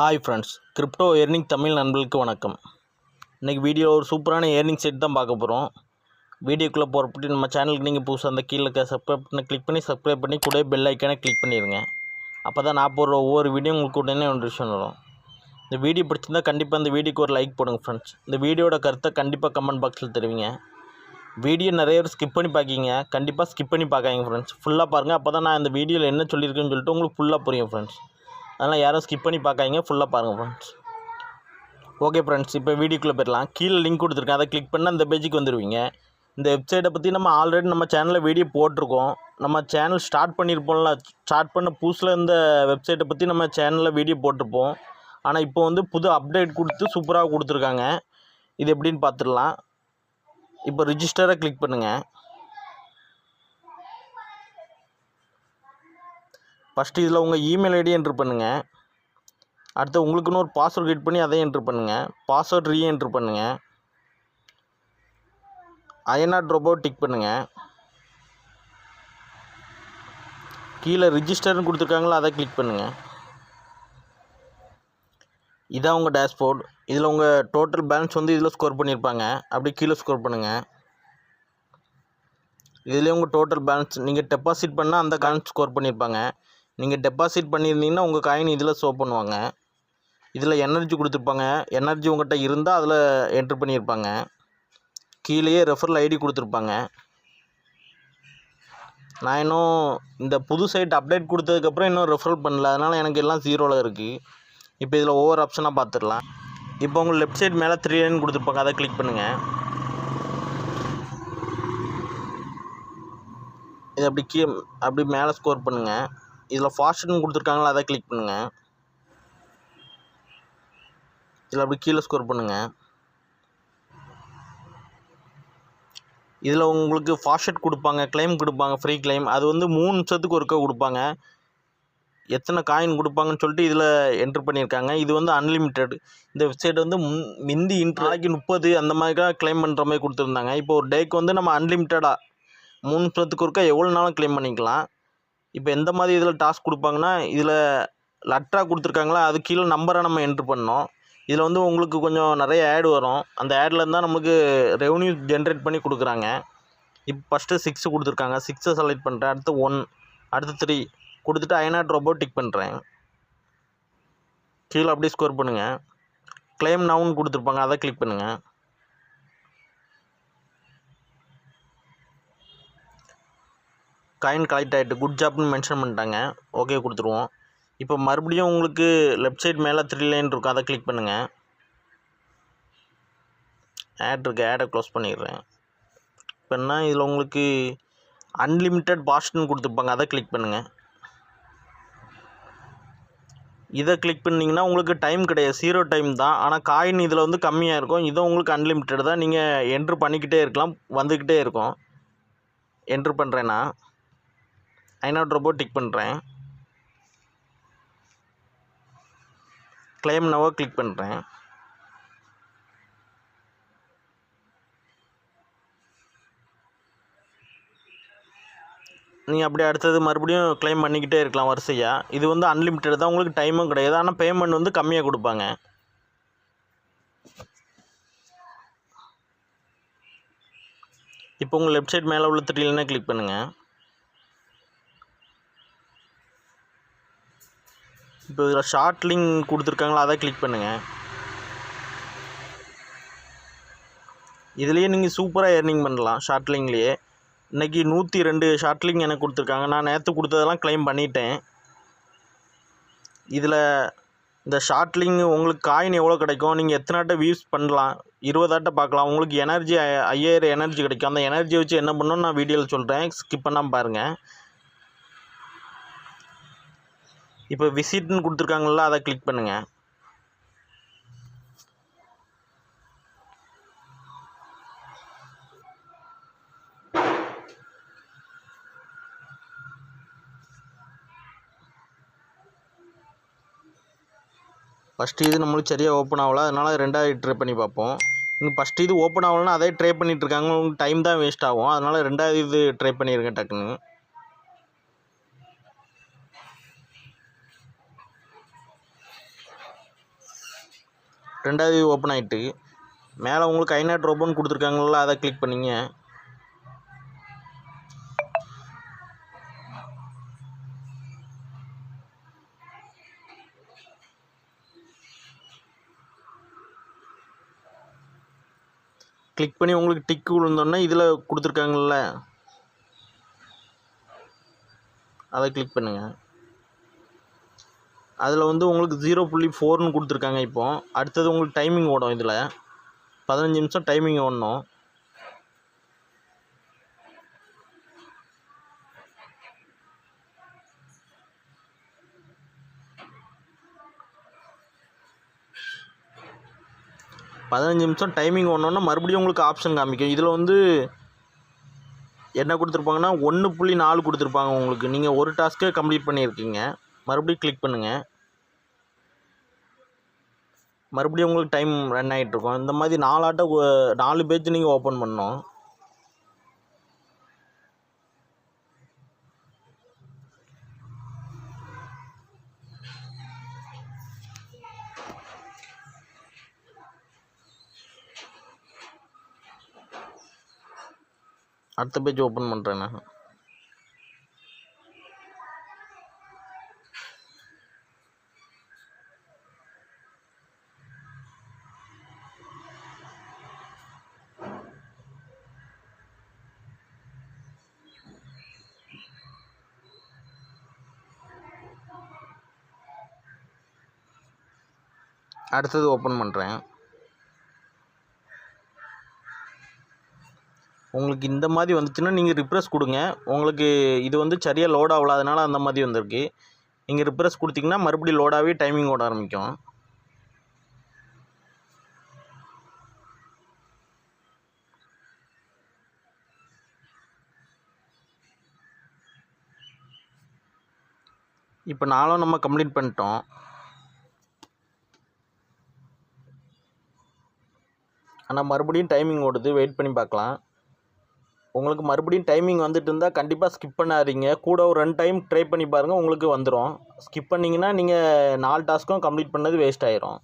Hi friends crypto earning Tamil நண்பர்களுக்கு வணக்கம். இன்றைக்கி வீடியோ ஒரு சூப்பரான ஏர்னிங் செட் தான் பார்க்க போகிறோம் வீடியோக்குள்ளே போகிறப்பட்டு நம்ம சேனலுக்கு நீங்கள் புதுசாக அந்த கீழே இருக்க சப்ஸ்கிரைப் பண்ணி கிளிக் பண்ணி சப்ஸ்கிரைப் பண்ணி கூட பெல் ஐக்கானை கிளிக் பண்ணிடுங்க அப்போ தான் நான் போடுற ஒவ்வொரு வீடியோ உங்களுக்கு உடனே விஷயம் வரும். இந்த வீடியோ பிடிச்சிருந்தா கண்டிப்பாக இந்த வீடியோக்கு ஒரு லைக் போடுங்க ஃப்ரெண்ட்ஸ் இந்த வீடியோட கருத்தை கண்டிப்பாக கமெண்ட் பாக்ஸில் தெரிவிங்க. வீடியோ நிறைய பேர் ஸ்கிப் பண்ணி பார்க்கிங்க. கண்டிப்பாக ஸ்கிப் பண்ணி பார்க்காங்க ஃப்ரெண்ட்ஸ் ஃபுல்லாக பாருங்கள் அப்போ தான் நான் இந்த வீடியோவில் என்ன சொல்லியிருக்கேன்னு சொல்லிட்டு உங்களுக்கு ஃபுல்லாக புரியும் ஃப்ரெண்ட்ஸ் அதனால் யாரும் ஸ்கிப் பண்ணி பார்க்காதீங்க. ஃபுல்லாக பாருங்கள் ஃப்ரெண்ட்ஸ் ஓகே ஃப்ரெண்ட்ஸ் இப்போ வீடியோக்குள்ளே போயிடலாம். கீழே லிங்க் கொடுத்துருக்கேன். அதை கிளிக் பண்ணால் அந்த பேஜுக்கு வந்துடுவீங்க இந்த வெப்சைட்டை பற்றி நம்ம ஆல்ரெடி நம்ம சேனலில் வீடியோ போட்டிருக்கோம். நம்ம சேனல் ஸ்டார்ட் பண்ணியிருப்போம்ல ஸ்டார்ட் பண்ண புதுசில் இந்த வெப்சைட்டை பற்றி நம்ம சேனலில் வீடியோ போட்டிருப்போம். ஆனால் இப்போ வந்து புது அப்டேட் கொடுத்து சூப்பராக கொடுத்துருக்காங்க. இது எப்படின்னு பார்த்துடலாம். இப்போ ரிஜிஸ்டரை கிளிக் பண்ணுங்கள் ஃபஸ்ட்டு இதில் உங்கள் இமெயில் ஐடி என்ட்ரு பண்ணுங்கள் அடுத்து உங்களுக்குன்னு ஒரு பாஸ்வேர்ட் கிரியேட் பண்ணி அதையும் என்ட்ரு பண்ணுங்கள் பாஸ்வேர்ட் ரீ என்ட்ரு பண்ணுங்கள் அயனாட் ரொபோ டிக் பண்ணுங்கள் கீழே ரிஜிஸ்டர்னு கொடுத்துருக்காங்களா அதை கிளிக் பண்ணுங்கள் இதான் உங்கள் டேஷ்போர்ட் இதில் உங்கள் டோட்டல் பேலன்ஸ் வந்து இதில் ஸ்கோர் பண்ணியிருப்பாங்க அப்படியே கீழே ஸ்கோர் பண்ணுங்கள் இதிலே உங்கள் டோட்டல் பேலன்ஸ் நீங்கள் டெபாசிட் பண்ணால் அந்த காயின் ஸ்கோர் பண்ணியிருப்பாங்க நீங்கள் டெபாசிட் பண்ணியிருந்தீங்கன்னா உங்கள் காயின் இதில் ஷோ பண்ணுவாங்க. இதில் எனர்ஜி கொடுத்துருப்பாங்க. எனர்ஜி உங்கள்கிட்ட இருந்தால் அதில் என்ட்ரு பண்ணியிருப்பாங்க. கீழேயே ரெஃபரல் ஐடி கொடுத்துருப்பாங்க. நான் இன்னும் இந்த புது சைட் அப்டேட் கொடுத்ததுக்கப்புறம் இன்னும் ரெஃபரல் பண்ணல. அதனால் எனக்கு எல்லாம் ஜீரோவில் இருக்குது இப்போ இதில் ஒவ்வொரு ஆப்ஷனாக பார்த்துடலாம் இப்போ உங்கள் லெஃப்ட் சைட் மேலே த்ரீ லைன் கொடுத்துருப்பாங்க. அதை கிளிக் பண்ணுங்கள் இது அப்படி கீ அப்படி மேலே ஸ்கோர் பண்ணுங்கள் இதில் ஃபாஸ்ட்னு கொடுத்துருக்காங்களா அதை கிளிக் பண்ணுங்கள் இதில் அப்படி கீழே ஸ்கோர் பண்ணுங்கள் இதில் உங்களுக்கு ஃபாஸ்ட் கொடுப்பாங்க கிளைம் கொடுப்பாங்க ஃப்ரீ கிளைம் அது வந்து மூணு நிமிஷத்துக்கு ஒருக்கா கொடுப்பாங்க. எத்தனை காயின் கொடுப்பாங்கன்னு சொல்லிட்டு இதில் என்ட்ரு பண்ணியிருக்காங்க. இது வந்து அன்லிமிட்டெட் இந்த வெப்சைட் வந்து மிந்தி நாளைக்கு முப்பது அந்த மாதிரிக்காக கிளைம் பண்ணுற மாதிரி கொடுத்துருந்தாங்க. இப்போ ஒரு டேக்கு வந்து நம்ம அன்லிமிட்டடாக மூணு நிமிஷத்துக்கு ஒருக்கா எவ்வளோ நாளும் கிளைம் பண்ணிக்கலாம். இப்போ எந்த மாதிரி இதில் டாஸ்க் கொடுப்பாங்கன்னா இதில் லெட்டராக கொடுத்துருக்காங்களா அது கீழே நம்பரை நம்ம என்ட்ரு பண்ணோம் இதில் வந்து உங்களுக்கு கொஞ்சம் நிறைய ஆட் வரும். அந்த ஆடில் தான் நம்மளுக்கு ரெவன்யூ ஜென்ரேட் பண்ணி கொடுக்குறாங்க. இப்போ ஃபஸ்ட்டு சிக்ஸு கொடுத்துருக்காங்க. சிக்ஸை செலக்ட் பண்ணுறேன் அடுத்து ஒன் அடுத்து த்ரீ கொடுத்துட்டு ஐநாட் ரோபோ டிக் பண்ணுறேன் கீழே அப்படியே ஸ்கோர் பண்ணுங்கள் கிளைம் நவுன் கொடுத்துருப்பாங்க. அதை கிளிக் பண்ணுங்கள் காயின் கலெக்ட் ஆகிட்டு குட் ஜாப்னு மென்ஷன் பண்ணிட்டாங்க. ஓகே கொடுத்துருவோம். இப்போ மறுபடியும் உங்களுக்கு லெஃப்ட் சைட் மேலே த்ரீ லைன் இருக்கும். அதை கிளிக் பண்ணுங்கள் ஆட் இருக்குது ஆடை க்ளோஸ் பண்ணிடுறேன். இப்போ என்ன? இதில் உங்களுக்கு அன்லிமிட்டெட் பாஸ்ட்னு கொடுத்துருப்பாங்க. அதை கிளிக் பண்ணுங்கள் இதை கிளிக் பண்ணிங்கன்னா உங்களுக்கு டைம் கிடையாது. ஜீரோ டைம் தான். ஆனால் காயின் இதில் வந்து கம்மியாக இருக்கும். இதை உங்களுக்கு அன்லிமிட்டெட் தான். நீங்கள் என்ட்ரு பண்ணிக்கிட்டே இருக்கலாம். வந்துக்கிட்டே இருக்கும். என்ட்ரு பண்ணுறேன்னா ஐநாட் ரோபோ டிக் பண்ணுறேன் கிளைம் நவோ கிளிக் பண்ணுறேன் நீங்கள் அப்படியே அடுத்தது மறுபடியும் கிளைம் பண்ணிக்கிட்டே இருக்கலாம் வரிசையாக இது வந்து அன்லிமிட்டட் தான் உங்களுக்கு டைமும் கிடையாது. ஆனால் பேமெண்ட் வந்து கம்மியாக கொடுப்பாங்க. இப்போ உங்கள் லெஃப்ட் சைட் மேலே உள்ள த்ரீலனே கிளிக் பண்ணுங்கள் இப்போ இதில் ஷார்ட் லிங்க் கொடுத்துருக்காங்களா அதை கிளிக் பண்ணுங்கள் இதுலேயே நீங்கள் சூப்பராக ஏர்னிங் பண்ணலாம் ஷார்ட்லிங்லேயே இன்றைக்கி நூற்றி ரெண்டு ஷார்ட்லிங் எனக்கு கொடுத்துருக்காங்க. நான் நேற்று கொடுத்ததெல்லாம் க்ளைம் பண்ணிட்டேன். இதில் இந்த ஷார்ட்லிங் உங்களுக்கு காயின் எவ்வளோ கிடைக்கும்? நீங்கள் எத்தனாட்ட வியூஸ் பண்ணலாம்? இருபதாட்ட பார்க்கலாம். உங்களுக்கு எனர்ஜி ஐயாயிரம் எனர்ஜி கிடைக்கும். அந்த எனர்ஜி வச்சு என்ன பண்ணணும்னு நான் வீடியோவில் சொல்கிறேன் ஸ்கிப் பண்ணாமல் பாருங்கள் இப்போ விசிட்னு கொடுத்துருக்காங்களா அதை கிளிக் பண்ணுங்கள் ஃபஸ்ட்டு இது நம்மளுக்கு சரியாக ஓப்பன் ஆகலை அதனால் ரெண்டாவது ட்ரை பண்ணி பார்ப்போம். இன்னும் ஃபஸ்ட்டு இது ஓப்பன் ஆகலைன்னா அதே ட்ரை பண்ணிகிட்ருக்காங்க உங்களுக்கு டைம் தான் வேஸ்ட் ஆகும். அதனால் ரெண்டாவது இது ட்ரை பண்ணிடுங்க டக்குன்னு. ரெண்டாவது ஓப்பன் ஆகிட்டு மேலே உங்களுக்கு ஐநாட் ரோபோன்னு கொடுத்துருக்காங்களா அதை கிளிக் பண்ணிங்க. கிளிக் பண்ணி உங்களுக்கு டிக்கு விழுந்தோடனே இதில் கொடுத்துருக்காங்கல்ல அதை கிளிக் பண்ணுங்கள் அதில் வந்து உங்களுக்கு ஜீரோ புள்ளி ஃபோர்னு கொடுத்துருக்காங்க இப்போது அடுத்தது உங்களுக்கு டைமிங் ஓடும் இதில். பதினஞ்சு நிமிஷம் டைமிங் ஓடணும். பதினஞ்சு நிமிஷம் டைமிங் ஓடணுன்னா மறுபடியும் உங்களுக்கு ஆப்ஷன் காமிக்கும். இதில் வந்து என்ன கொடுத்துருப்பாங்கன்னா ஒன்று புள்ளி நாலு கொடுத்துருப்பாங்க உங்களுக்கு. நீங்கள் ஒரு டாஸ்க்கே கம்ப்ளீட் பண்ணியிருக்கீங்க. மறுபடியும் கிளிக் பண்ணுங்கள் மறுபடியும் உங்களுக்கு டைம் ரன் ஆகிட்ருக்கும் இந்த மாதிரி நாலு ஆட்டோ நாலு பேஜ் நீங்கள் ஓப்பன் பண்ணோம் அடுத்த பேஜ் ஓப்பன் பண்ணுறேன் நான். அடுத்தது ஓப்பன் பண்ணுறேன் உங்களுக்கு இந்த மாதிரி வந்துச்சுன்னா நீங்கள் ரிப்ரெஸ் கொடுங்க. உங்களுக்கு இது வந்து சரியாக லோட் ஆகலாதனால அந்த மாதிரி வந்திருக்கு. நீங்கள் ரிப்ரெஸ் கொடுத்தீங்கன்னா மறுபடியும் லோடாகவே டைமிங் ஓட ஆரம்பிக்கும். இப்போ நாளும் நம்ம கம்ப்ளீட் பண்ணிட்டோம். ஆனால் மறுபடியும் டைமிங் ஓடுது. வெயிட் பண்ணி பார்க்கலாம். உங்களுக்கு மறுபடியும் டைமிங் வந்துட்டு இருந்தால் கண்டிப்பாக ஸ்கிப் பண்ணாதீங்க. கூட ஒரு ரெண்டு டைம் ட்ரை பண்ணி பாருங்கள் உங்களுக்கு வந்துடும் ஸ்கிப் பண்ணிங்கன்னா நீங்கள் நாலு டாஸ்க்கும் கம்ப்ளீட் பண்ணது வேஸ்ட் ஆயிரும்.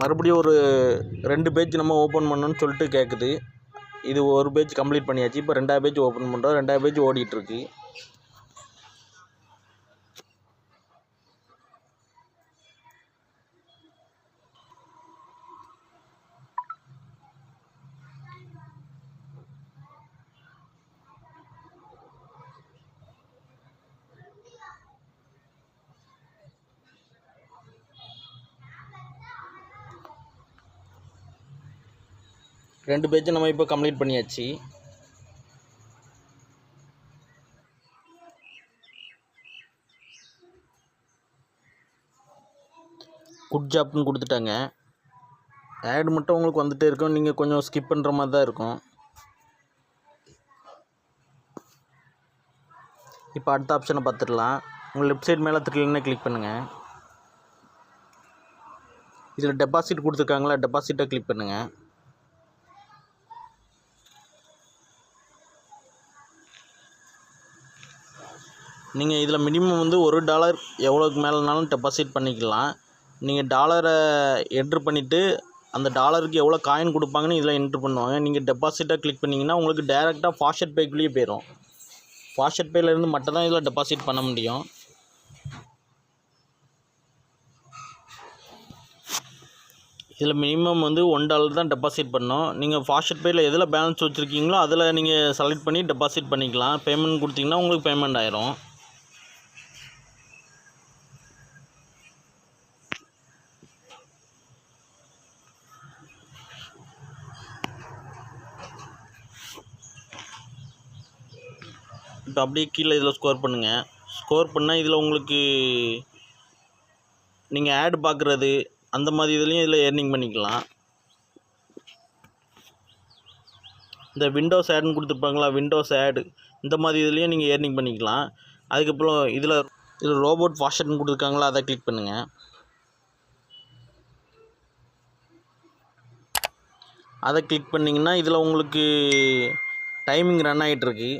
மறுபடியும் ஒரு ரெண்டு பேஜ் நம்ம ஓப்பன் பண்ணணும்னு சொல்லிட்டு கேட்குது இது ஒரு பேஜ் கம்ப்ளீட் பண்ணியாச்சு. இப்போ ரெண்டாவது பேஜ் ஓப்பன் பண்ணுறோம் ரெண்டாவது பேஜ் ஓடிட்டுருக்கு ரெண்டு பேஜ் நம்ம இப்போ கம்ப்ளீட் பண்ணியாச்சு. குட் ஜாப்னு கொடுத்துட்டாங்க. ஆட் மட்டும் உங்களுக்கு வந்துகிட்டே இருக்கும். நீங்கள் கொஞ்சம் ஸ்கிப் பண்ணுற மாதிரி தான் இருக்கும். இப்போ அடுத்த ஆப்ஷனை பார்த்துடலாம். உங்கள் லெஃப்ட் சைட் மேலே த்ரீலன்னு கிளிக் பண்ணுங்கள் இதில் டெபாசிட் கொடுத்துருக்காங்களா? டெபாசிட்டை கிளிக் பண்ணுங்கள் நீங்கள் இதில் மினிமம் வந்து ஒரு டாலர் எவ்வளோக்கு மேலேனாலும் டெபாசிட் பண்ணிக்கலாம். நீங்கள் டாலரை என்ட்ரு பண்ணிவிட்டு அந்த டாலருக்கு எவ்வளோ காயின் கொடுப்பாங்கன்னு இதில் என்ட்ரு பண்ணுவாங்க. நீங்கள் டெபாசிட்டாக கிளிக் பண்ணிங்கன்னா உங்களுக்கு டேரெக்டாக ஃபாஸ்ட் பேக்குள்ளேயே போயிடும் ஃபாஸ்ட் பேலேருந்து மட்டும் தான் இதில் டெபாசிட் பண்ண முடியும். இதில் மினிமம் வந்து ஒன் டாலர் தான் டெபாசிட் பண்ணோம் நீங்கள் ஃபாஸ்ட் பேயில் எதில் பேலன்ஸ் வச்சுருக்கீங்களோ அதில் நீங்கள் செலக்ட் பண்ணி டெபாசிட் பண்ணிக்கலாம். பேமெண்ட் கொடுத்தீங்கன்னா உங்களுக்கு பேமெண்ட் ஆயிரும். இப்போ அப்படியே கீழே இதில் ஸ்கோர் பண்ணுங்கள் ஸ்கோர் பண்ணால் இதில் உங்களுக்கு நீங்கள் ஆட் பார்க்குறது அந்த மாதிரி இதுலேயும் இதில் ஏர்னிங் பண்ணிக்கலாம். இந்த விண்டோஸ் ஆட்னு கொடுத்துருப்பாங்களா விண்டோஸ் ஆடு இந்த மாதிரி இதுலேயும் நீங்கள் ஏர்னிங் பண்ணிக்கலாம். அதுக்கப்புறம் இதில் இதில் ரோபோட் ஃபாஸ்ட்னு கொடுத்துருக்காங்களா அதை கிளிக் பண்ணுங்கள் அதை கிளிக் பண்ணிங்கன்னா இதில் உங்களுக்கு டைமிங் ரன் ஆகிட்டுருக்கு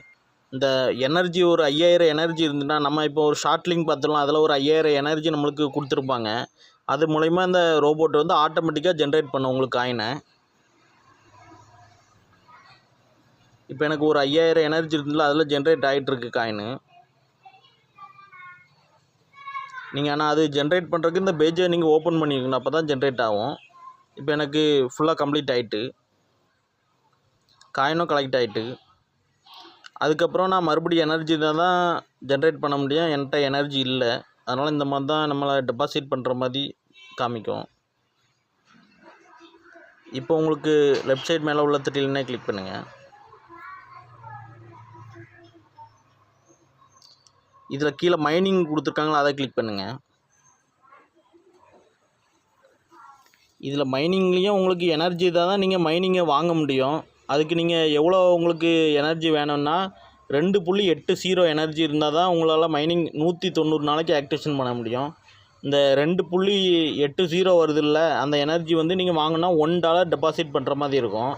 இந்த எனர்ஜி ஒரு ஐயாயிரம் எனர்ஜி இருந்துன்னா நம்ம இப்போ ஒரு ஷார்ட் லிங்க் பார்த்துடலாம். அதில் ஒரு ஐயாயிரம் எனர்ஜி நம்மளுக்கு கொடுத்துருப்பாங்க. அது மூலயமா இந்த ரோபோட் வந்து ஆட்டோமேட்டிக்காக ஜென்ரேட் பண்ணும் உங்களுக்கு காயினை இப்போ எனக்கு ஒரு ஐயாயிரம் எனர்ஜி இருந்துல அதில் ஜென்ரேட் ஆகிட்டுருக்கு காயினு நீங்கள் ஆனால் அது ஜென்ரேட் பண்ணுறதுக்கு இந்த பேஜை நீங்கள் ஓப்பன் பண்ணிக்கணும் அப்போ தான் ஜென்ரேட் ஆகும். இப்போ எனக்கு ஃபுல்லாக கம்ப்ளீட் ஆகிட்டு காயினும் கலெக்ட் ஆகிட்டு அதுக்கப்புறம் நான் மறுபடியும் எனர்ஜி தான் தான் ஜென்ரேட் பண்ண முடியும். என்கிட்ட எனர்ஜி இல்லை. அதனால் இந்த மாதிரி தான் நம்மளை டெபாசிட் பண்ணுற மாதிரி காமிக்கும். இப்போ உங்களுக்கு லெஃப்ட் சைட் மேலே உள்ள திட்டிலே கிளிக் பண்ணுங்கள் இதில் கீழே மைனிங் கொடுத்துருக்காங்களா அதை கிளிக் பண்ணுங்கள் இதில் மைனிங்லேயும் உங்களுக்கு எனர்ஜி இதாக தான் நீங்கள் மைனிங்கை வாங்க முடியும். அதுக்கு நீங்கள் எவ்வளோ உங்களுக்கு எனர்ஜி வேணும்னா ரெண்டு புள்ளி எட்டு ஜீரோ எனர்ஜி இருந்தால் தான் உங்களால் மைனிங் நூற்றி தொண்ணூறு நாளைக்கு ஆக்டிவேஷன் பண்ண முடியும். இந்த ரெண்டு புள்ளி எட்டு ஜீரோ வருதில்ல அந்த எனர்ஜி வந்து நீங்கள் வாங்கினா ஒன் டாலர் டெபாசிட் பண்ணுற மாதிரி இருக்கும்.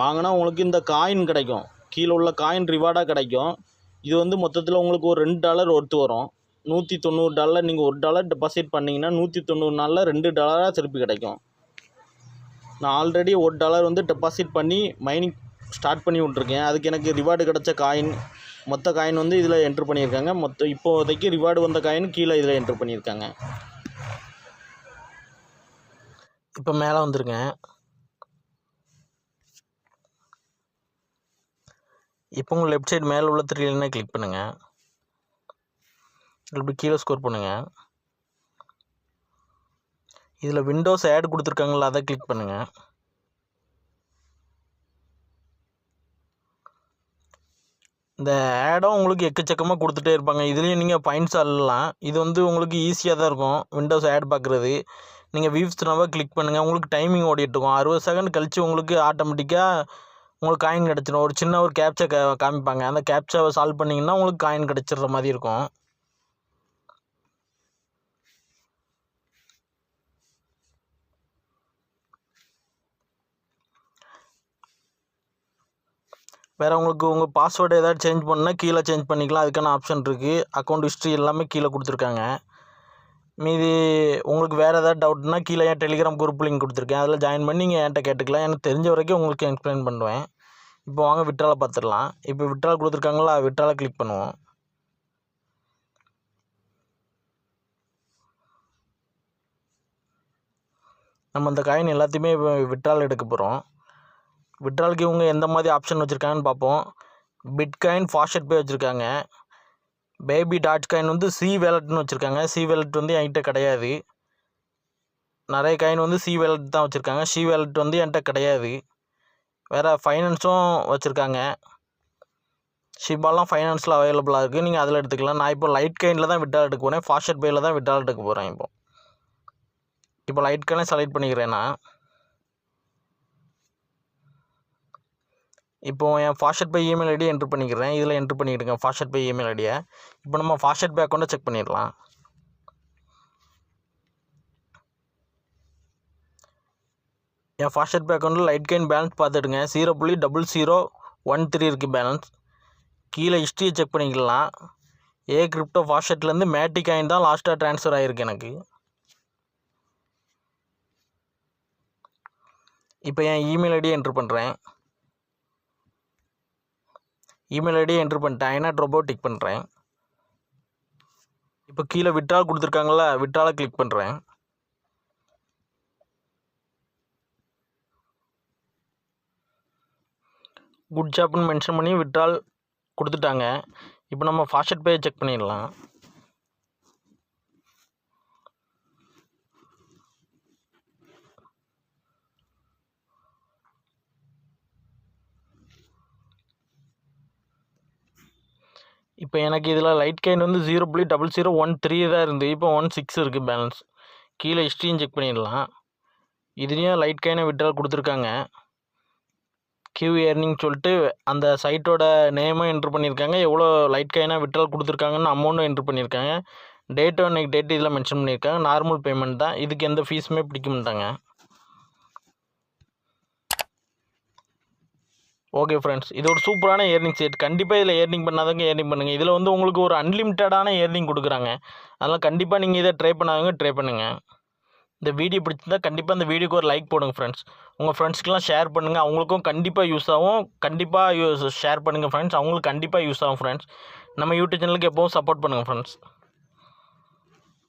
வாங்கினா உங்களுக்கு இந்த காயின் கிடைக்கும். கீழே உள்ள காயின் ரிவார்டாக கிடைக்கும். இது வந்து மொத்தத்தில் உங்களுக்கு ஒரு ரெண்டு டாலர் ஒர்த்து வரும். நூற்றி தொண்ணூறு டாலர் நீங்கள் ஒரு டாலர் டெபாசிட் பண்ணிங்கன்னா நூற்றி தொண்ணூறு நாளில் ரெண்டு டாலராக திருப்பி கிடைக்கும். நான் ஆல்ரெடி ஒரு டாலர் வந்து டெபாசிட் பண்ணி மைனிங் ஸ்டார்ட் பண்ணி விட்ருக்கேன் அதுக்கு எனக்கு ரிவார்டு கிடச்ச காயின் மொத்த காயின் வந்து இதில் என்ட்ரு பண்ணியிருக்காங்க. மொத்த இப்போதைக்கு ரிவார்டு வந்த காயின் கீழே இதில் என்ட்ரு பண்ணியிருக்காங்க. இப்போ மேலே வந்துருங்க இப்போ உங்கள் லெஃப்ட் சைடு மேலே உள்ள த்ரீ லைனை கிளிக் பண்ணுங்கள் இப்படி கீழே ஸ்கோர் பண்ணுங்கள் இதில் விண்டோஸ் ஆட் கொடுத்துருக்காங்களா அதை கிளிக் பண்ணுங்கள் இந்த ஆடும் உங்களுக்கு எக்கச்சக்கமாக கொடுத்துட்டே இருப்பாங்க. இதுலேயும் நீங்கள் பாயிண்ட்ஸ் அள்ளலாம். இது வந்து உங்களுக்கு ஈஸியாக தான் இருக்கும். விண்டோஸ் ஆட் பார்க்குறது. நீங்கள் வியூஸ் நம்பர் கிளிக் பண்ணுங்கள் உங்களுக்கு டைமிங் ஓடிட்டுருக்கும் அறுபது செகண்ட் கழித்து உங்களுக்கு ஆட்டோமேட்டிக்காக உங்களுக்கு காயின் கிடச்சிடும் ஒரு சின்ன ஒரு கேப்ச்சா காமிப்பாங்க. அந்த கேப்ச்சாவை சால்வ் பண்ணிங்கன்னா உங்களுக்கு காயின் கிடச்சிட்ற மாதிரி இருக்கும். வேறு உங்களுக்கு உங்கள் பாஸ்வேர்டு ஏதாவது சேஞ்ச் பண்ணால் கீழே சேஞ்ச் பண்ணிக்கலாம். அதுக்கான ஆப்ஷன் இருக்குது அக்கௌண்ட் ஹிஸ்ட்ரி எல்லாமே கீழே கொடுத்துருக்காங்க. மீதி உங்களுக்கு வேறு ஏதாவது டவுட்னா கீழே என் டெலிகிராம் குரூப் லிங்க் கொடுத்துருக்கேன். அதில் ஜாயின் பண்ணி நீங்கள் என்கிட்ட கேட்டுக்கலாம். எனக்கு தெரிஞ்ச வரைக்கும் உங்களுக்கு எக்ஸ்பிளைன் பண்ணுவேன். இப்போ வாங்க விட்ராலை பார்த்துடலாம். இப்போ விட்ரால் கொடுத்துருக்காங்களா? விட்ராலை கிளிக் பண்ணுவோம். நம்ம அந்த காயின் எல்லாத்தையுமே இப்போ விட்ரால் எடுக்க போகிறோம் விட்ராலுக்கு இவங்க எந்த மாதிரி ஆப்ஷன் வச்சுருக்காங்கன்னு பார்ப்போம். பிட்காயின் ஃபாஸ்ட் பே வச்சுருக்காங்க. பேபி டாட் காயின் வந்து சி வேலட்னு வச்சுருக்காங்க. சி வேலட் வந்து என்கிட்ட கிடையாது. நிறைய காயின் வந்து சி வேலட் தான் வச்சுருக்காங்க. சி வேலட் வந்து என்கிட்ட கிடையாது. வேறு ஃபைனான்ஸும் வச்சுருக்காங்க. ஷிபாலாம் ஃபைனான்ஸில் அவைலபிளாக இருக்குது நீங்கள் அதில் எடுத்துக்கலாம். நான் இப்போ லைட் காயினில் தான் விட்ரால் எடுக்க போகிறேன் ஃபாஸ்ட் பேயில் தான் விட்ரால் எடுக்க போகிறேன் இப்போ. இப்போ லைட் காயினை செலக்ட் பண்ணிக்கிறேன் நான். இப்போ என் fast by email ID enter பண்ணிக்கிறேன். இதில் என்ட்ரு பண்ணிக்கிடுங்க ஃபாஸ்ட் பை இமெயில் ஐடியை இப்போ நம்ம ஃபாஷட் பே அக்கௌண்ட்டை செக் பண்ணிடலாம். என் ஃபாஸ்ட் பே அக்கௌண்ட்டில் லைட் கெயின் பேலன்ஸ் பார்த்துடுங்க. ஜீரோ புள்ளி டபுள் ஜீரோ ஒன் த்ரீ இருக்குது பேலன்ஸ் கீழே ஹிஸ்ட்ரியை செக் பண்ணிக்கலாம். ஏ கிரிப்டோ ஃபாஸ்ட்லேருந்து மேட்டி காயின் தான் லாஸ்ட்டாக ட்ரான்ஸ்ஃபர் ஆகிருக்கு எனக்கு. இப்போ என் இமெயில் ஐடியை என்ட்ரு பண்ணுறேன் இமெயில் ஐடியை என்ட்ரு பண்ணிட்டேன். ஐநாட் ரொபோ டிக் பண்ணுறேன் இப்போ கீழே விட்ரால் கொடுத்துருக்காங்களா விட்ராலை கிளிக் பண்ணுறேன் குட் ஜாப்னு மென்ஷன் பண்ணி விட்ரால் கொடுத்துட்டாங்க. இப்போ நம்ம ஃபாஸ்ட் பே செக் பண்ணிடலாம். இப்போ எனக்கு இதில் லைட் கைன் வந்து ஜீரோ புள்ளி டபுள் ஜீரோ ஒன் த்ரீ தான் இருந்து இப்போ ஒன் சிக்ஸ் இருக்குது பேலன்ஸ் கீழே ஹிஸ்ட்ரியும் செக் பண்ணிடலாம். இதுலேயும் லைட் கைனை விட்ரால் கொடுத்துருக்காங்க. கியூ ஏர்னிங் சொல்லிட்டு அந்த சைட்டோட நேமும் என்ட்ரு பண்ணியிருக்காங்க. எவ்வளோ லைட் காயினாக விட்ரால் கொடுத்துருக்காங்கன்னு அமௌண்ட்டும் என்ட்ரு பண்ணியிருக்காங்க. டேட்டு அன்னைக்கு டேட்டு இதில் மென்ஷன் பண்ணியிருக்காங்க. நார்மல் பேமெண்ட் தான். இதுக்கு எந்த ஃபீஸுமே பிடிக்க மாட்டாங்க. ஓகே ஃப்ரெண்ட்ஸ் இது ஒரு சூப்பரான ஏர்னிங் சைட் கண்டிப்பாக இதில் ஏர்னிங் பண்ணாதவங்க ஏர்னிங் பண்ணுங்கள் இதில் வந்து உங்களுக்கு ஒரு அன்லிமிட்டடான ஏர்னிங் கொடுக்குறாங்க. அதனால் கண்டிப்பாக நீங்கள் இதை ட்ரை பண்ணாதவங்க ட்ரை பண்ணுங்கள் இந்த வீடியோ பிடிச்சிருந்தா கண்டிப்பாக இந்த வீடியோக்கு ஒரு லைக் போடுங்க ஃப்ரெண்ட்ஸ் உங்கள் ஃப்ரெண்ட்ஸ்க்கெலாம் ஷேர் பண்ணுங்கள் அவங்களுக்கும் கண்டிப்பாக யூஸ் ஆகும். கண்டிப்பாக யூஸ் ஷேர் பண்ணுங்கள் ஃப்ரெண்ட்ஸ் அவங்களுக்கு கண்டிப்பாக யூஸ் ஆகும் ஃப்ரெண்ட்ஸ் நம்ம யூடியூப் சேனலுக்கு எப்போவும் சப்போர்ட் பண்ணுங்கள் ஃப்ரெண்ட்ஸ்